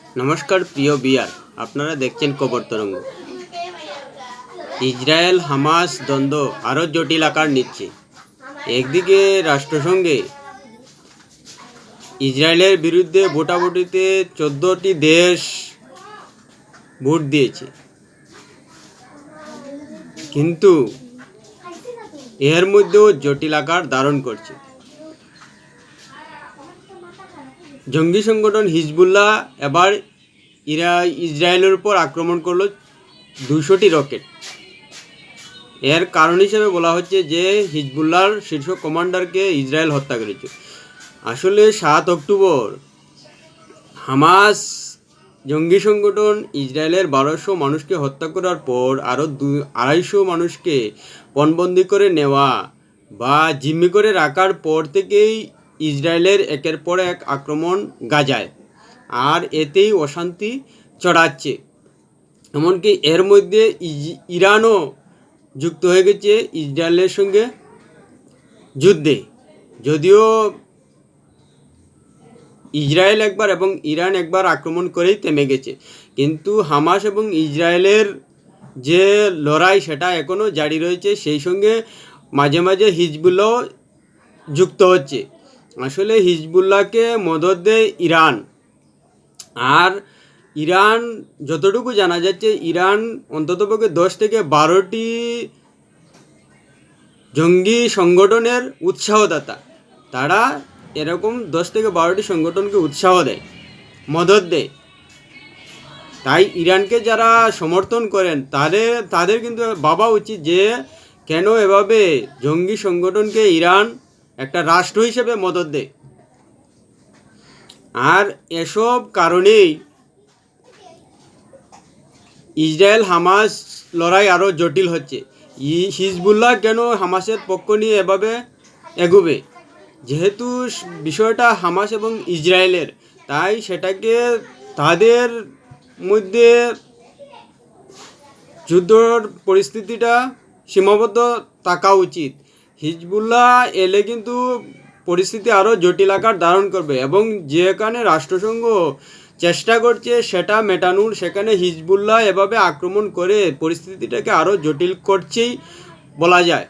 নমস্কার, প্রিয় বিয়ার। আপনারা দেখছেন কবর তরঙ্গ। ইসরায়েল, হামাস দ্বন্দ্ব আরও জটিল আকার নিচ্ছে। একদিকে রাষ্ট্রসংঘে ইসরায়েলের বিরুদ্ধে ভোটাভুটিতে চোদ্দোটি দেশ ভোট দিয়েছে। কিন্তু এর মধ্যেও জটিল আকার ধারণ করছে। জঙ্গি সংগঠন হিজবুল্লাহ এবার ইরা, ইসরায়েলের উপর আক্রমণ করল দুশোটি রকেট। এর কারণ হিসেবে বলা হচ্ছে যে হিজবুল্লাহর শীর্ষ কমান্ডারকে ইসরায়েল হত্যা করেছে। আসলে সাত অক্টোবর হামাস জঙ্গি সংগঠন ইসরায়েলের বারোশো মানুষকে হত্যা করার পর আরও দু, আড়াইশো মানুষকে পণবন্দি করে নেওয়া বা জিম্মি করে রাখার পর থেকেই ইসরায়েলের একের পর এক আক্রমণ গাজায়। আর এতেই অশান্তি চড়াচ্ছে এমনকি এর মধ্যে ইরানও যুক্ত হয়ে গেছে ইসরায়েলের সঙ্গে যুদ্ধে। যদিও ইসরায়েল একবার এবং ইরান একবার আক্রমণ করেই থেমে গেছে। কিন্তু হামাস এবং ইসরায়েলের যে লড়াই সেটা এখনও জারি রয়েছে, সেই সঙ্গে মাঝে মাঝে হিজবুল্লাহ যুক্ত হচ্ছে। আসলে হিজবুল্লাহকে মদত দেয় ইরান। আর ইরান, যতটুকু জানা যাচ্ছে, ইরান অন্ততপক্ষে দশ থেকে বারোটি জঙ্গি সংগঠনের উৎসাহদাতা। তারা এরকম দশ থেকে বারোটি সংগঠনকে উৎসাহ দেয় মদত দেয়। তাই ইরানকে যারা সমর্থন করেন তাদের তাদের কিন্তু ভাবা উচিত যে কেন এভাবে জঙ্গি সংগঠনকে ইরান একটা রাষ্ট্র হিসেবে মদত দেয়। আর এসব কারণেই ইসরায়েল হামাস লড়াই আরও জটিল হচ্ছে। ই হিজবুল্লাহ কেন হামাসের পক্ষ নিয়ে এভাবে এগোবে? যেহেতু বিষয়টা হামাস এবং ইসরায়েলের, তাই সেটাকে তাদের মধ্যে যুদ্ধর পরিস্থিতিটা সীমাবদ্ধ থাকা উচিত। হিজবুল্লাহ এলে কিন্তু পরিস্থিতি আরও জটিল আকার ধারণ করবে এবং যেখানে রাষ্ট্রসংঘ চেষ্টা করছে সেটা মেটানোর, সেখানে হিজবুল্লাহ এভাবে আক্রমণ করে পরিস্থিতিটাকে আরও জটিল করছেই বলা যায়।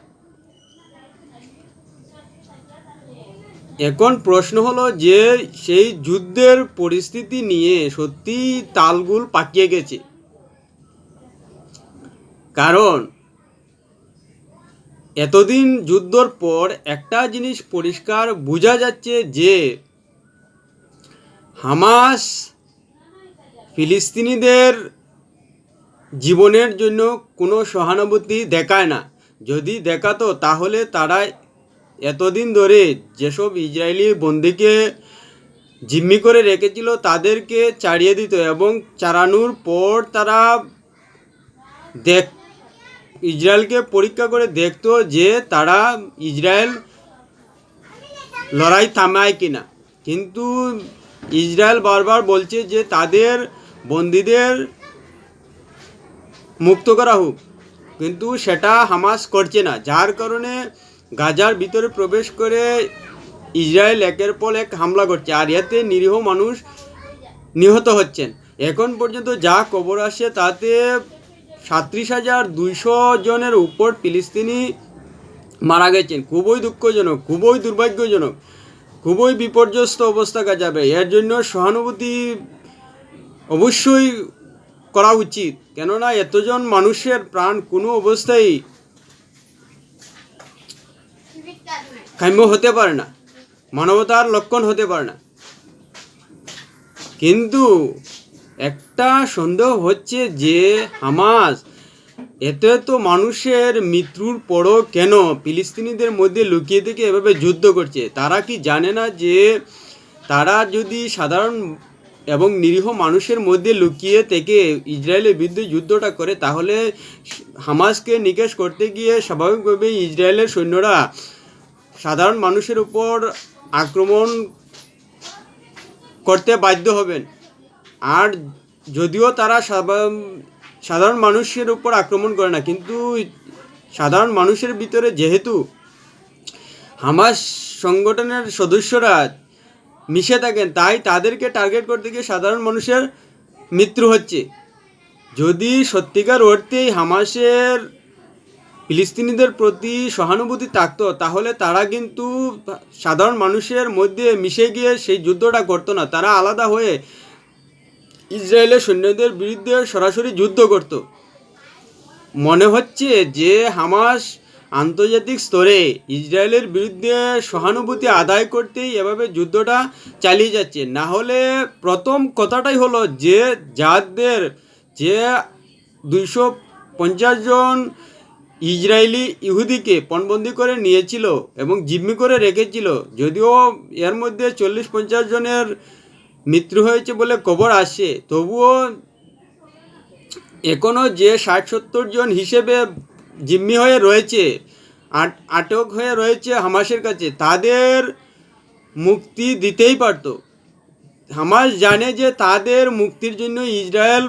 এখন প্রশ্ন হলো যে সেই যুদ্ধের পরিস্থিতি নিয়ে সত্যি তালগুল পাকিয়ে গেছে। কারণ এতদিন যুদ্ধর পর একটা জিনিস পরিষ্কার বোঝা যাচ্ছে যে, হামাস ফিলিস্তিনিদের জীবনের জন্য কোনো সহানুভূতি দেখায় না। যদি দেখাতো, তাহলে তারা এতদিন ধরে যেসব ইসরায়েলি বন্দিকে জিম্মি করে রেখেছিল, তাদেরকে চাড়িয়ে দিত এবং চারানোর পর তারা দেখ ইসরায়েলকে পরীক্ষা করে দেখতো যে তারা ইসরায়েল লড়াই থামায় কিনা। কিন্তু ইসরায়েল বারবার বলছে যে তাদের বন্দীদের মুক্ত করা হোক। কিন্তু সেটা হামাস করছে না। যার কারণে গাজার ভিতরে প্রবেশ করে ইসরায়েল একের পর এক হামলা করছে। আর এতে নিরীহ মানুষ নিহত হচ্ছেন। এখন পর্যন্ত যা খবর আসে তাতে সাঁত্রিশ হাজার দুইশো জনের উপর ফিলিস্তিনি মারা গেছেন। খুবই দুঃখজনক, খুবই দুর্ভাগ্যজনক, খুবই বিপর্যস্ত অবস্থা যাবে এর জন্য সহানুভূতি অবশ্যই করা উচিত। কেননা এতজন মানুষের প্রাণ কোনো অবস্থায় কাম্য হতে পারে না। মানবতার লক্ষণ হতে পারে না। কিন্তু একটা সন্দেহ হচ্ছে যে হামাস, এত এত মানুষের মৃত্যুর পরও কেন ফিলিস্তিনিদের মধ্যে লুকিয়ে থেকে এভাবে যুদ্ধ করছে? তারা কি জানে না যে তারা যদি সাধারণ এবং নিরীহ মানুষের মধ্যে লুকিয়ে থেকে ইসরায়েলের বিরুদ্ধে যুদ্ধটা করে, তাহলে হামাসকে নিকেশ করতে গিয়ে স্বাভাবিকভাবেই ইসরায়েলের সৈন্যরা সাধারণ মানুষের উপর আক্রমণ করতে বাধ্য হবেন। আর যদিও তারা সাধারণ মানুষের উপর আক্রমণ করে না, কিন্তু সাধারণ মানুষের ভিতরে যেহেতু হামাস সংগঠনের সদস্যরা মিশে থাকেন, তাই তাদেরকে টার্গেট করতে গিয়ে সাধারণ মানুষের মৃত্যু হচ্ছে। যদি সত্যিকার অর্থেই হামাসের ফিলিস্তিনিদের প্রতি সহানুভূতি থাকতো, তাহলে তারা কিন্তু সাধারণ মানুষের মধ্যে মিশে গিয়ে সেই যুদ্ধটা করতো না। তারা আলাদা হয়ে ইসরায়েলের সৈন্যদের বিরুদ্ধে সরাসরি যুদ্ধ করত। মনে হচ্ছে যে হামাস আন্তর্জাতিক স্তরে ইসরায়েলের বিরুদ্ধে সহানুভূতি আদায় করতেই এভাবে যুদ্ধটা চালিয়ে যাচ্ছে। না হলে প্রথম কথাটাই হলো যে যাদের যে দুইশো পঞ্চাশ জন ইসরায়েলি ইহুদিকে পণবন্দি করে নিয়েছিল এবং জিম্মি করে রেখেছিল, যদিও এর মধ্যে চল্লিশ পঞ্চাশ জনের মৃত্যু হয়েছে বলে খবর আসে। তবুও এখনও যে ষাট সত্তর জন হিসেবে জিম্মি হয়ে রয়েছে, আট, আটক হয়ে রয়েছে হামাসের কাছে, তাদের মুক্তি দিতেই পারতো। হামাস জানে যে তাদের মুক্তির জন্য ইসরায়েল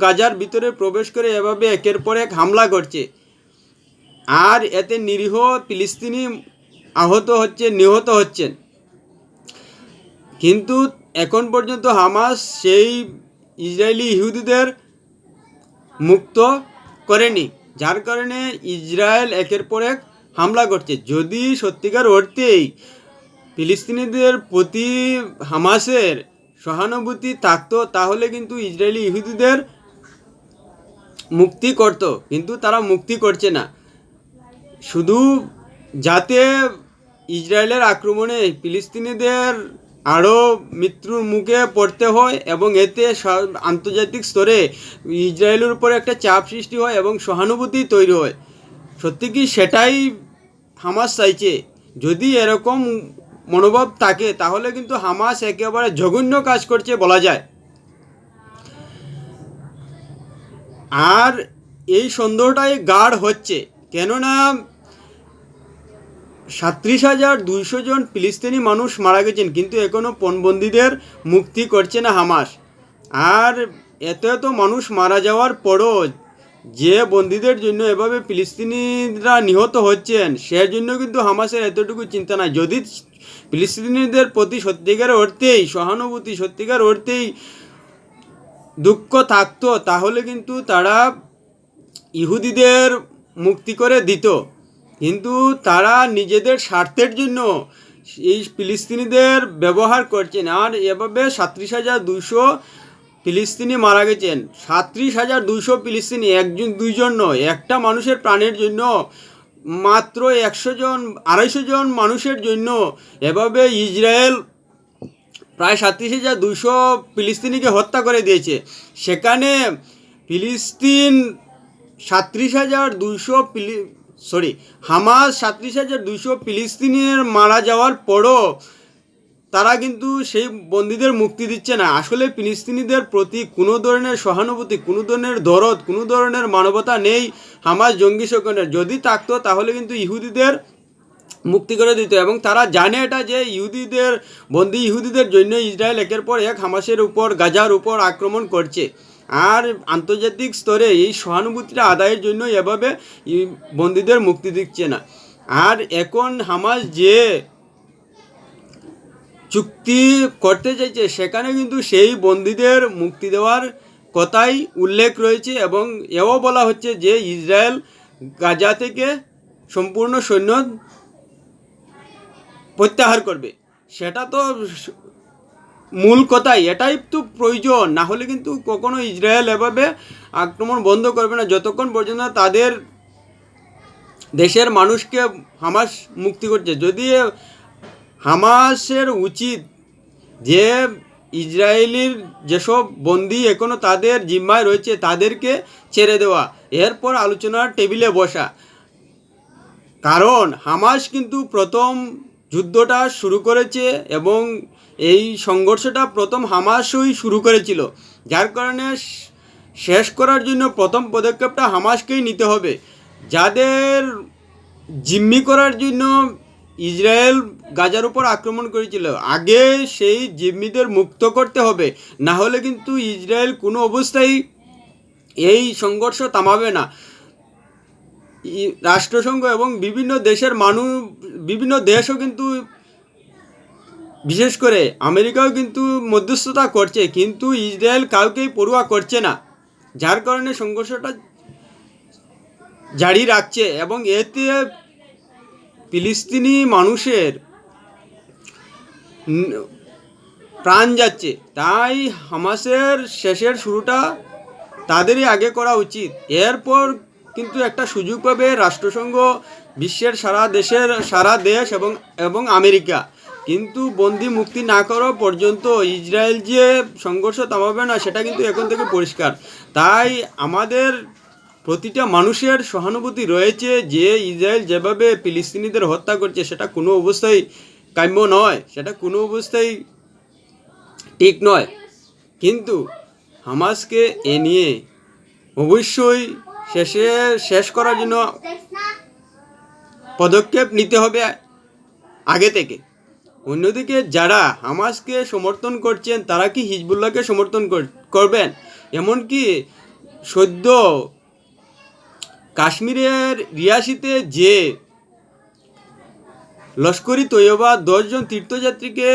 গাজার ভিতরে প্রবেশ করে এভাবে একের পর এক হামলা করছে। আর এতে নিরীহ ফিলিস্তিনি আহত হচ্ছে, নিহত হচ্ছেন। কিন্তু এখন পর্যন্ত হামাস সেই ইসরায়েলি ইহুদিদের মুক্ত করেনি, যার কারণে ইসরায়েল একের পর এক হামলা করছে। যদি সত্যিকার অর্থেই ফিলিস্তিনিদের প্রতি হামাসের সহানুভূতি থাকতো, তাহলে কিন্তু ইসরায়েলি ইহুদিদের মুক্তি করতো, কিন্তু তারা মুক্তি করছে না। শুধু যাতে ইসরায়েলের আক্রমণে ফিলিস্তিনিদের আরও মৃত্যুর মুখে পড়তে হয় এবং এতে আন্তর্জাতিক স্তরে ইসরায়েলের উপর একটা চাপ সৃষ্টি হয় এবং সহানুভূতি তৈরি হয়। সত্যি কি সেটাই হামাস চাইছে? যদি এরকম মনোভাব থাকে, তাহলে কিন্তু হামাস একেবারে জঘন্য কাজ করছে বলা যায়। আর এই সন্দেহটাই গাঢ় হচ্ছে। কেননা সাত্রিশ হাজার দুইশো জন ফিলিস্তিনি মানুষ মারা গেছেন, কিন্তু এখনও পণবন্দীদের মুক্তি করছে না হামাস। আর এত এত মানুষ মারা যাওয়ার পরও যে বন্দীদের জন্য এভাবে ফিলিস্তিনিরা নিহত হচ্ছেন সেজন্য কিন্তু হামাসের এতটুকু চিন্তা নাই। যদি ফিলিস্তিনিদের প্রতি সত্যিকার অর্থেই, সহানুভূতি সত্যিকার অর্থেই দুঃখ থাকতো, তাহলে কিন্তু তারা ইহুদিদের মুক্তি করে দিত। কিন্তু তারা নিজেদের স্বার্থের জন্য এই ফিলিস্তিনিদের ব্যবহার করছেন। আর এভাবে সাত্রিশ হাজার দুশো ফিলিস্তিনি মারা গেছেন। সাত্রিশ হাজার দুশো ফিলিস্তিনি, একজন, দুইজন নয়, একটা মানুষের প্রাণের জন্য, মাত্র একশো জন, আড়াইশো জন মানুষের জন্য এভাবে ইসরায়েল প্রায় সাত্রিশ হাজার দুশো ফিলিস্তিনিকে হত্যা করে দিয়েছে। সেখানে ফিলিস্তিন সাত্রিশ হাজার দুইশো সরি, হামাস সাত্রিশ হাজার দুইশো ফিলিস্তিনের মারা যাওয়ার পরও তারা কিন্তু সেই বন্দীদের মুক্তি দিচ্ছে না। আসলে ফিলিস্তিনিদের প্রতি কোনো ধরনের সহানুভূতি, কোনো ধরনের দরদ, কোনো ধরনের মানবতা নেই হামাস জঙ্গি শোকনের যদি থাকতো তাহলে কিন্তু ইহুদিদের মুক্তি করে দিত এবং তারা জানে এটা যে ইহুদিদের, বন্দি ইহুদিদের জন্য ইসরায়েল একের পর এক হামাসের উপর, গাজার উপর আক্রমণ করছে। আর আন্তর্জাতিক স্তরে এই সহানুভূতিটা আদায়ের জন্য এভাবে বন্দীদের মুক্তি দিচ্ছে না। আর এখন হামাস যে চুক্তি করতে চাইছে, সেখানে কিন্তু সেই বন্দীদের মুক্তি দেওয়ার কথাই উল্লেখ রয়েছে এবং এও বলা হচ্ছে যে ইসরায়েল গাজা থেকে সম্পূর্ণ সৈন্য প্রত্যাহার করবে। সেটা তো মূল কথাই, এটাই তো প্রয়োজন। না হলে কিন্তু কখনো ইসরায়েল এভাবে আক্রমণ বন্ধ করবে না। যতক্ষণ পর্যন্ত তাদের দেশের মানুষকে হামাস মুক্তি করছে। যদি হামাসের উচিত যে ইসরায়েলির যেসব বন্দি এখনও তাদের জিম্মায় রয়েছে, তাদেরকে ছেড়ে দেওয়া, এরপর আলোচনার টেবিলে বসা। কারণ হামাস কিন্তু প্রথম যুদ্ধটা শুরু করেছে এবং এই সংঘর্ষটা প্রথম হামাসই শুরু করেছিল, যার কারণে শেষ করার জন্য প্রথম পদক্ষেপটা হামাসকেই নিতে হবে। যাদের জিম্মি করার জন্য ইসরায়েল গাজার উপর আক্রমণ করেছিল, আগে সেই জিম্মিদের মুক্ত করতে হবে, না হলে কিন্তু ইসরায়েল কোনো অবস্থায় এই সংঘর্ষ থামাবে না। রাষ্ট্রসংঘ এবং বিভিন্ন দেশের মানুষ বিভিন্ন দেশও কিন্তু বিশেষ করে আমেরিকাও কিন্তু মধ্যস্থতা করছে, কিন্তু ইসরায়েল কাউকেই পড়ুয়া করছে না, যার কারণে সংঘর্ষটা জারি রাখছে এবং এতে ফিলিস্তিনি মানুষের প্রাণ যাচ্ছে। তাই হামাসের শেষের শুরুটা তাদেরই আগে করা উচিত। এরপর কিন্তু একটা সুযোগ পাবে রাষ্ট্রসংঘ, বিশ্বের সারা দেশের, সারা দেশ এবং এবং আমেরিকা। কিন্তু বন্দি মুক্তি না করা পর্যন্ত ইসরায়েল যে সংঘর্ষ থামাবে না, সেটা কিন্তু এখন থেকে পরিষ্কার। তাই আমাদের প্রতিটা মানুষের সহানুভূতি রয়েছে যে ইসরায়েল যেভাবে ফিলিস্তিনিদের হত্যা করছে, সেটা কোনো অবস্থায় কাম্য নয়, সেটা কোনো অবস্থায় ঠিক নয়। কিন্তু হামাসকে এ নিয়ে অবশ্যই শেষে, শেষ করার জন্য পদক্ষেপ নিতে হবে আগে থেকে। অন্যদিকে যারা হামাসকে সমর্থন করছেন, তারা কি হিজবুল্লাহকে সমর্থন কর- করবেন? এমনকি সদ্য কাশ্মীরের রিয়াসিতে যে লস্করি তৈয়বা দশজন তীর্থযাত্রীকে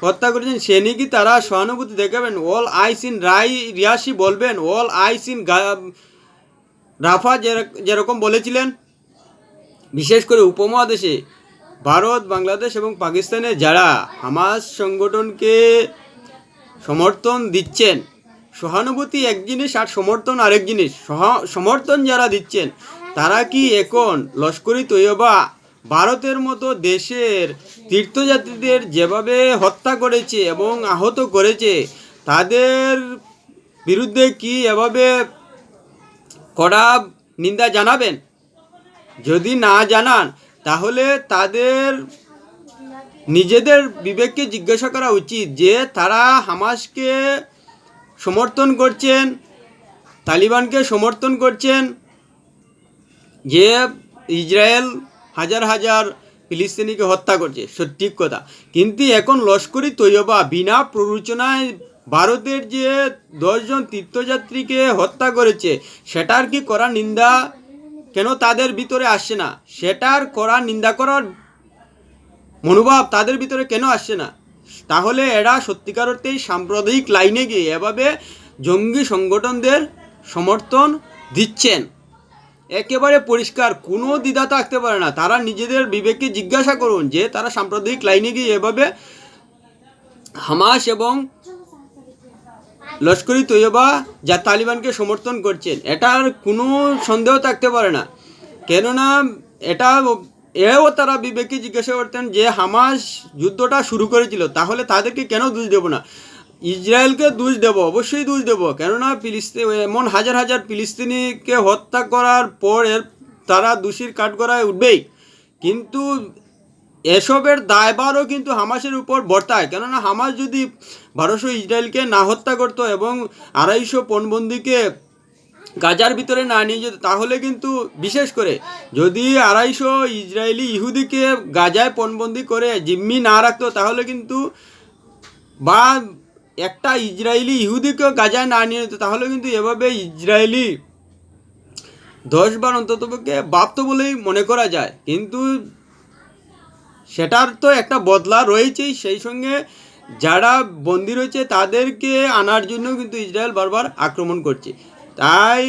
হত্যা করেছেন, সে নিয়ে কি তারা সহানুভূতি দেখাবেন? অল আইস ইন রাই রিয়াসি বলবেন, অল আইস ইন রাফা যেরক- যেরকম বলেছিলেন, বিশেষ করে উপমহাদেশে ভারত, বাংলাদেশ এবং পাকিস্তানে যারা হামাস সংগঠনকে সমর্থন দিচ্ছেন, সহানুভূতি এক জিনিস আর সমর্থন আরেক জিনিস। সমর্থন যারা দিচ্ছেন, তারা কি এখন লস্করি তৈয়বা ভারতের মতো দেশের তীর্থযাত্রীদের যেভাবে হত্যা করেছে এবং আহত করেছে, তাদের বিরুদ্ধে কি এভাবে কড়া নিন্দা জানাবেন? যদি না জানান তাহলে তাদের নিজেদের বিবেককে জিজ্ঞাসা করা উচিত যে তারা হামাসকে সমর্থন করছেন, তালিবানকে সমর্থন করছেন, যে ইসরায়েল হাজার হাজার ফিলিস্তিনিকে হত্যা করছে। সঠিক কথা। কিন্তু এখন লস্করি তৈয়বা বিনা প্ররোচনায় ভারতের যে দশজন তীর্থযাত্রীকে হত্যা করেছে, সেটার কি করা নিন্দা? কেন তাদের ভিতরে আসছে না? সেটার করা, নিন্দা করার মনোভাব তাদের ভিতরে কেন আসছে না? তাহলে এরা সত্যিকার অর্থেই সাম্প্রদায়িক লাইনে গিয়ে এভাবে জঙ্গি সংগঠনদের সমর্থন দিচ্ছেন। একেবারে পরিষ্কার, কোনো দ্বিধা থাকতে পারে না। তারা নিজেদের বিবেককে জিজ্ঞাসা করুন যে তারা সাম্প্রদায়িক লাইনে গিয়ে এভাবে হামাস এবং লস্করি তৈয়বা, যা তালিবানকে সমর্থন করছেন। এটার কোনো সন্দেহ থাকতে পারে না। কেননা এটা এও তারা বিবেকে জিজ্ঞাসা করতেন যে হামাস যুদ্ধটা শুরু করেছিল, তাহলে তাদেরকে কেন দোষ দেব না? ইসরায়েলকে দোষ দেব, অবশ্যই দোষ দেব। কেননা ফিলিস্তিন এমন হাজার হাজার ফিলিস্তিনিকে হত্যা করার পর তারা দোষীর কাঠগড়ায় উঠবেই। কিন্তু এসবের দায়ভারও কিন্তু হামাসের উপর বর্তায়। কেননা হামাস যদি বারোশো ইসরায়েলকে না হত্যা করতো এবং আড়াইশো পণবন্দিকে গাজার ভিতরে না নিয়ে যেত, তাহলে কিন্তু বিশেষ করে যদি আড়াইশো ইসরায়েলি ইহুদিকে গাজায় পণবন্দি করে জিম্মি না রাখতো, তাহলে কিন্তু বা একটা ইসরায়েলি ইহুদিকেও গাজায় না নিয়ে যেত, তাহলে কিন্তু এভাবে ইসরায়েলি দশ বার অন্ততপক্ষে বাপ্ত বলেই মনে করা যায়। কিন্তু সেটার তো একটা বদলা রয়েছেই। সেই সঙ্গে যারা বন্দি রয়েছে, তাদেরকে আনার জন্য কিন্তু ইসরায়েল বারবার আক্রমণ করছে। তাই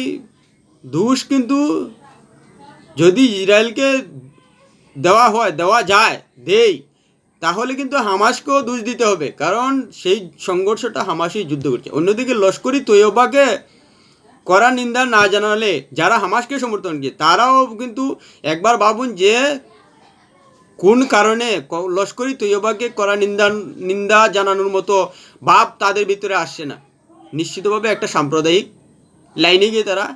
দোষ কিন্তু যদি ইসরায়েলকে দেওয়া হয়, দেওয়া যায়, দেই, তাহলে কিন্তু হামাসকেও দোষ দিতে হবে। কারণ সেই সংঘর্ষটা হামাসই যুদ্ধ করছে। অন্যদিকে লস্করি তৈয়বাকে করা নিন্দা না জানালে, যারা হামাসকে সমর্থন করে, তারাও কিন্তু একবার ভাবুন যে কোন কারণে লস্করি তৈয়বাকে করা নিন্দা নিন্দা জানানোর মতো ভাব তাদের ভিতরে আসছে না? নিশ্চিতভাবে একটা সাম্প্রদায়িক লাইনে গিয়ে তারা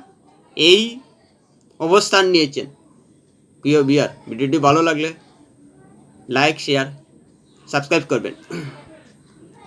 এই অবস্থান নিয়েছেন। প্রিয় বিয়ার ভিডিওটি ভালো লাগলে লাইক শেয়ার সাবস্ক্রাইব করবেন।